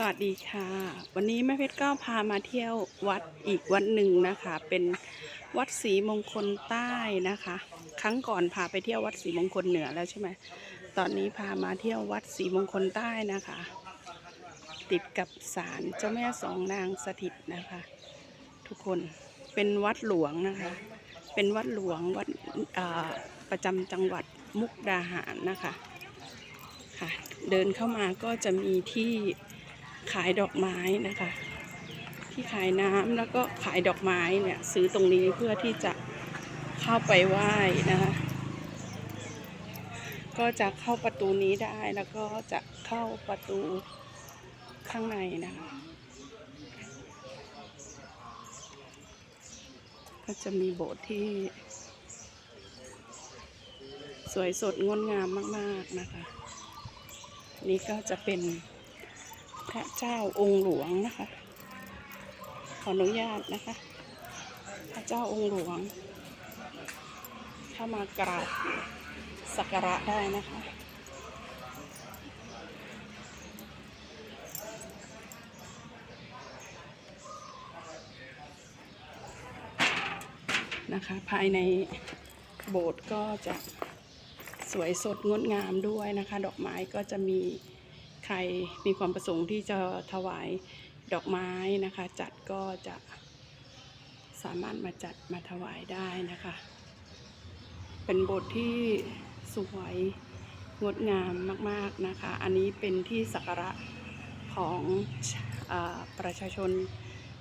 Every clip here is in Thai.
สวัสดีค่ะ วันนี้แม่เพชรก็พามาเที่ยววัดอีกวัดหนึ่งนะคะ เป็นวัดศรีมงคลใต้นะคะ ครั้งก่อนพาไปเที่ยววัดศรีมงคลเหนือแล้วใช่ไหมตอนนี้พามาเที่ยววัดศรีมงคลใต้นะคะ ติดกับศาลเจ้าแม่สองนางสถิตนะคะ ทุกคนเป็นวัดหลวงนะคะ เป็นวัดหลวงวัดประจำจังหวัดมุกดาหารนะคะค่ะ เดินเข้ามาก็จะมีที่ ขายดอกไม้นะคะ ที่ขายน้ำแล้วก็ขายดอกไม้เนี่ยซื้อตรงนี้เพื่อที่จะเข้าไปไหว้นะคะก็จะเข้าประตูนี้ได้แล้วก็จะเข้าประตูข้างในนะคะก็จะมีโบสถ์ที่ สวยสดงดงามมาก ๆ นะคะ นี่ก็จะเป็น พระเจ้าองค์หลวงนะคะ ขออนุญาตนะคะ พระเจ้าองค์หลวงเข้ามากราบสักการะได้นะคะนะคะภายในโบสถ์ก็จะสวยสดงดงามด้วยนะคะ ดอกไม้ก็จะมี ใครมีความประสงค์ที่จะถวายดอกไม้นะคะ จัดก็จะสามารถมาจัดมาถวายได้นะคะ เป็นบสถ์ที่สวยงดงามมาก ๆนะคะ อันนี้เป็นที่สักการะของอประชาชน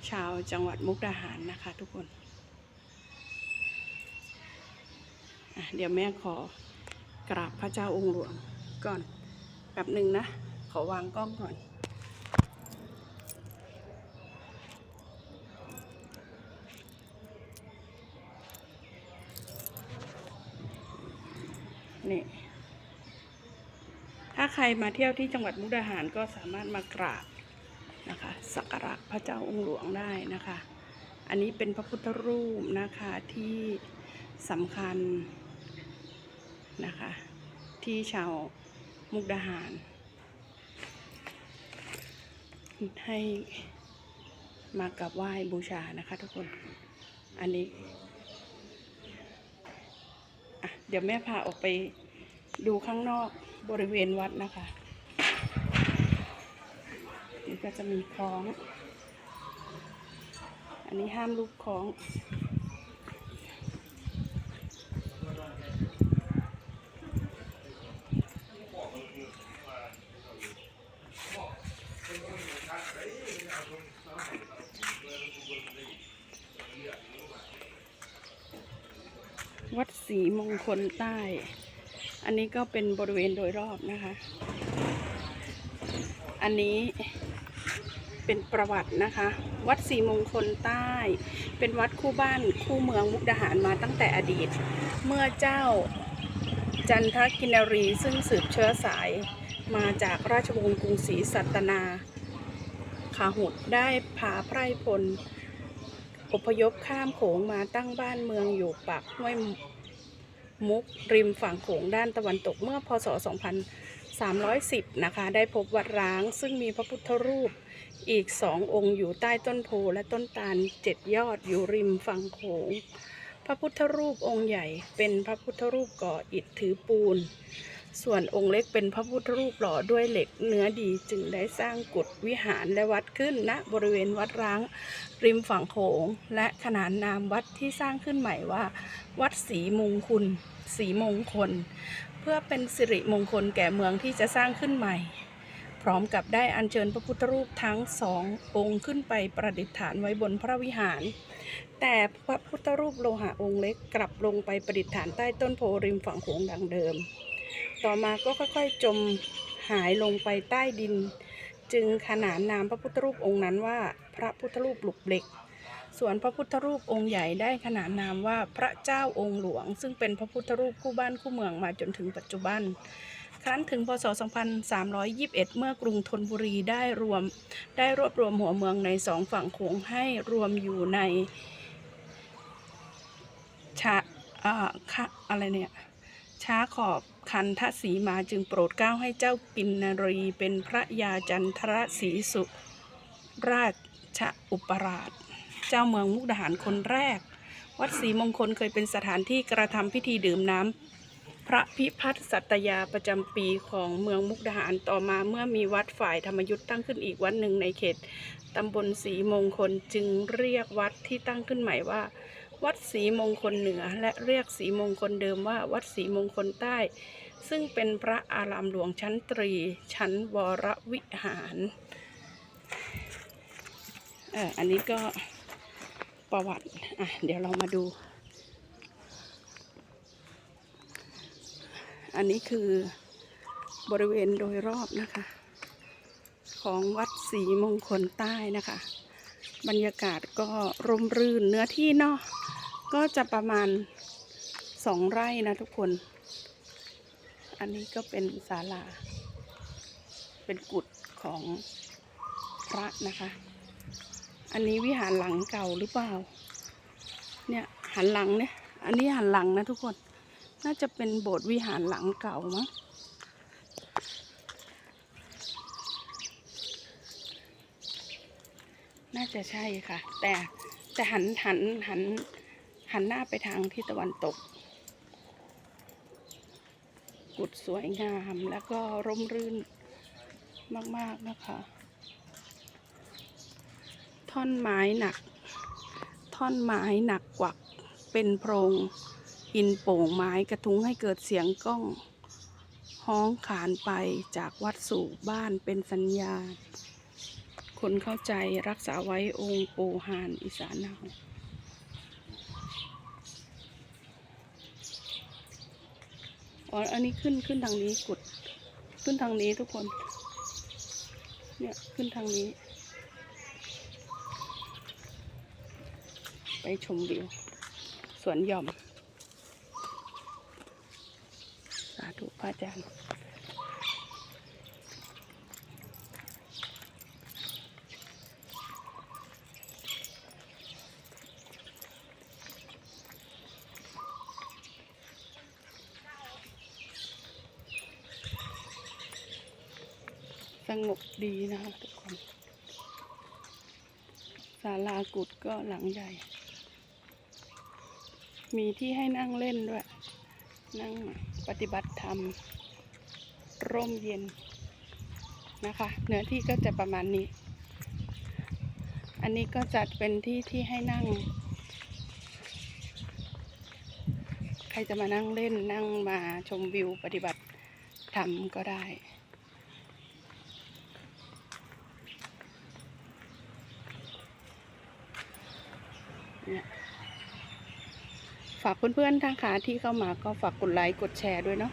ชาวจังหวัดมุกดาหารนะคะทุกคนเดี๋ยวแม่ขอกราบพระเจ้าองค์หลวงก่อนแป๊บหนึ่งนะ อวางกล้องก่อน นี่ ถ้าใครมาเที่ยวที่จังหวัดมุกดาหารก็สามารถมากราบนะคะสักการะพระเจ้าองค์หลวงได้นะคะ อันนี้เป็นพระพุทธรูปนะคะที่สำคัญนะคะ ที่ชาวมุกดาหาร ให้มากับไหว้บูชานะคะทุกคน อันนี้เดี๋ยวแม่พาออกไปดูข้างนอกบริเวณวัดนะคะ นี่ก็จะมีคล้อง อันนี้ห้ามลูกคล้อง วัดศรีมงคลใต้ อันนี้ก็เป็นบริเวณโดยรอบนะคะ อันนี้เป็นประวัตินะคะ วัดศรีมงคลใต้ เป็นวัดคู่บ้านคู่เมืองมุกดาหารมาตั้งแต่อดีต เมื่อเจ้าจันทกินรีซึ่งสืบเชื้อสายมาจากราชวงศ์กรุงศรีสัตนาขาหุดได้พาไพร่พลอพยพข้ามโขงมาตั้งบ้านเมืองอยู่ปากห้วย มุกริมฝั่งโขงด้านตะวันตกเมื่อพศ 2310 นะคะ ได้พบวัดร้างซึ่งมีพระพุทธรูปอีกสององค์อยู่ใต้ต้นโพและต้นตาลเจ็ดยอดอยู่ริมฝั่งโขง พระพุทธรูปองค์ใหญ่เป็นพระพุทธรูปก่ออิฐถือปูน ส่วนองค์เล็กเป็นพระพุทธรูปหล่อด้วยเหล็กเนื้อดีจึงได้สร้างกุฏวิหารและวัดขึ้นณบริเวณวัดร้าง ริมฝั่งโขง และขนานนามวัดที่สร้างขึ้นใหม่ว่า วัดศรีมงคลศรีมงคล เพื่อเป็นสิริมงคลแก่เมืองที่จะสร้างขึ้นใหม่ พร้อมกับได้อัญเชิญพระพุทธรูปทั้งสององค์ขึ้นไปประดิษฐานไว้บนพระวิหารแต่พระพุทธรูปโลหะองค์เล็กกลับลงไปประดิษฐานใต้ต้นโพริมฝั่งโขงดังเดิม ต่อมาก็ค่อยๆจมหายลงไปใต้ดิน จึงขนานนามพระพุทธรูปองค์นั้นว่า พระพุทธรูปหลุกเหล็ก ส่วนพระพุทธรูปองค์ใหญ่ได้ขนานนามว่าพระเจ้าองค์หลวง ซึ่งเป็นพระพุทธรูปคู่บ้านคู่เมืองมาจนถึงปัจจุบัน ครั้นถึงพศ 2321 เมื่อกรุงธนบุรีได้รวมได้รวบรวมหัวเมืองในสองฝั่งโขงให้รวมอยู่ในชาอ่าอะไรเนี่ยช้าขอบ คันทสีมาจึงโปรดเกล้าให้เจ้ากินนรีเป็นพระยาจันทรศรีสุราชอุปราช เจ้าเมืองมุกดาหารคนแรก วัดศรีมงคลเคยเป็นสถานที่กระทำพิธีดื่มน้ำพระพิพัฒน์สัตยาประจำปีของเมืองมุกดาหารต่อมาเมื่อมีวัดฝ่ายธรรมยุทธ์ตั้งขึ้นอีกวัดหนึ่งในเขตตำบลศรีมงคลจึงเรียกวัดที่ตั้งขึ้นใหม่ว่า วัดศรีมงคลเหนือ และเรียกศรีมงคลเดิมว่าวัดศรีมงคลใต้ ซึ่งเป็นพระอารามหลวงชั้นตรี ชั้นวรวิหารเอออันนี้ก็ประวัติอะเดี๋ยวเรามาดู อันนี้คือบริเวณโดยรอบนะคะ ของวัดศรีมงคลใต้นะคะ บรรยากาศก็ร่มรื่นเนื้อที่เนาะ ก็จะประมาณสองไร่นะทุกคน อันนี้ก็เป็นศาลา เป็นกุฏของพระนะคะ อันนี้วิหารหลังเก่าหรือเปล่า เนี่ยหันหลังเนี่ย อันนี้หันหลังนะทุกคน น่าจะเป็นโบสถ์วิหารหลังเก่ามั้งน่าจะใช่ค่ะ แต่แต่หันหันหัน หันหน้าไปทางทิศตะวันตก กุดสวยงามแล้วก็ร่มรื่นมาก ๆ นะคะ ท่อนไม้หนัก ท่อนไม้หนักกวัก เป็นโพรงหินโป่งไม้กระทุ้งให้เกิดเสียงก้องฮ้องขานไปจากวัดสู่บ้านเป็นสัญญาณคนเข้าใจรักษาไว้องค์ปูหานอีสานเนา อ๋อ อันนี้ขึ้นขึ้นทางนี้กด ขึ้นทางนี้ทุกคน เนี่ยขึ้นทางนี้ ไปชมวิว สวนหย่อม สาธุพระอาจารย์ สงบดีนะคะทุกคนศาลากุดก็หลังใหญ่ มีที่ให้นั่งเล่นด้วย นั่งปฏิบัติธรรม ร่มเย็นนะคะ เนื้อที่ก็จะประมาณนี้ อันนี้ก็จัดเป็นที่ที่ให้นั่ง ใครจะมานั่งเล่นนั่งมาชมวิวปฏิบัติธรรมก็ได้ เนี่ยฝากเพื่อนๆทางขาที่เข้ามาก็ฝากกดไลค์กดแชร์ด้วยเนาะ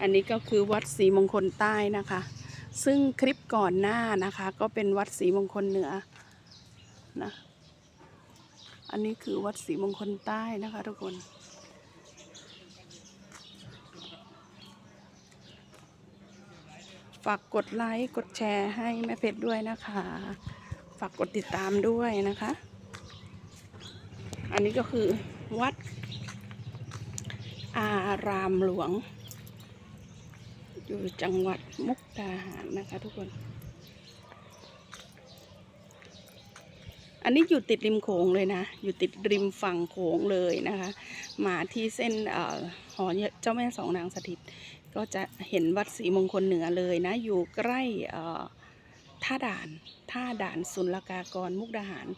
อันนี้ก็คือวัดศรีมงคลใต้นะคะ ซึ่งคลิปก่อนหน้านะคะ ก็เป็นวัดศรีมงคลเหนือนะอันนี้คือวัดศรีมงคลใต้นะคะ ทุกคนฝากกดไลค์กดแชร์ให้แม่เพชรด้วยนะคะ ฝากกดติดตามด้วยนะคะ อันนี้ก็คือวัด รามหลวง อยู่จังหวัดมุกดาหารนะคะทุกคน อันนี้อยู่ติดริมโขงเลยนะ อยู่ติดริมฝั่งโขงเลยนะคะ มาที่เส้นอหอเจ้าแม่สองนางสถิต ก็จะเห็นวัดศรีมงคลเหนือเลยนะ อยู่ใกล้ ท่าด่านท่าด่านศุลกากรมุกดาหาร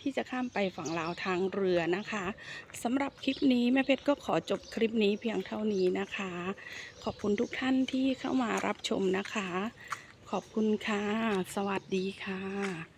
ที่จะข้ามไปฝั่งลาวทางเรือนะคะสำหรับคลิปนี้แม่เพชรก็ขอจบคลิปนี้เพียงเท่านี้นะคะ ขอบคุณทุกท่านที่เข้ามารับชมนะคะ ขอบคุณค่ะ สวัสดีค่ะ